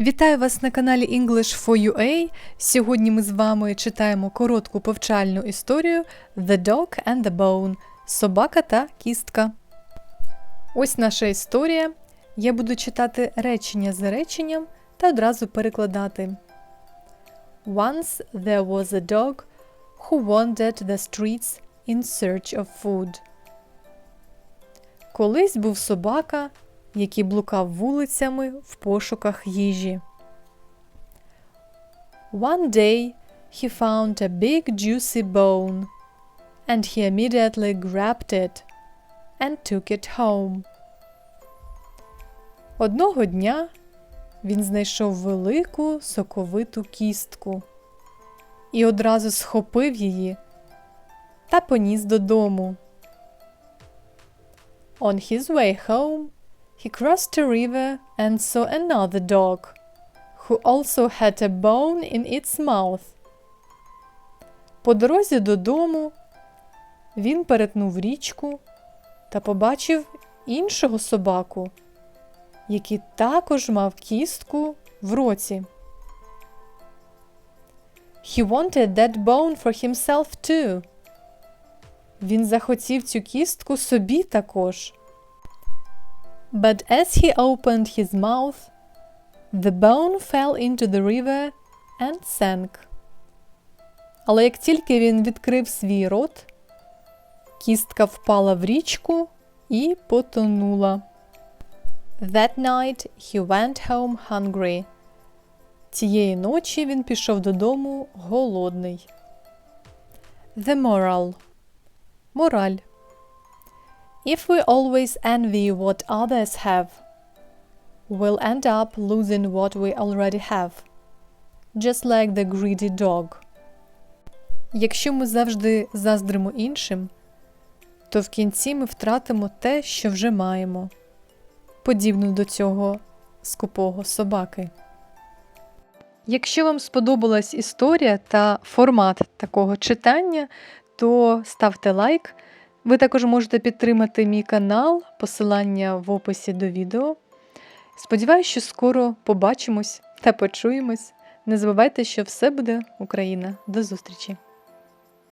Вітаю вас на каналі English for UA. Сьогодні ми з вами читаємо коротку повчальну історію The Dog and the Bone Собака та кістка. Ось наша історія. Я буду читати речення за реченням та одразу перекладати. Once there was a dog who wandered the streets in search of food. Колись був собака, який блукав вулицями в пошуках їжі. One day he found a big juicy bone, and he immediately grabbed it and took it home. Одного дня він знайшов велику соковиту кістку і одразу схопив її та поніс додому. On his way home, he crossed a river and saw another dog, who also had a bone in its mouth. По дорозі додому він перетнув річку та побачив іншого собаку, який також мав кістку в роті. He wanted that bone for himself too. Він захотів цю кістку собі також. But as he opened his mouth, the bone fell into the river and sank. Але як тільки він відкрив свій рот, кістка впала в річку і потонула. That night he went home hungry. Тієї ночі він пішов додому голодний. The moral. Мораль. If we always envy what others have, we'll end up losing what we already have. Just like the greedy dog. Якщо ми завжди заздримо іншим, то в кінці ми втратимо те, що вже маємо, подібно до цього скупого собаки. Якщо вам сподобалась історія та формат такого читання, то ставте лайк. Ви також можете підтримати мій канал, посилання в описі до відео. Сподіваюсь, що скоро побачимось та почуємось. Не забувайте, що все буде Україна. До зустрічі!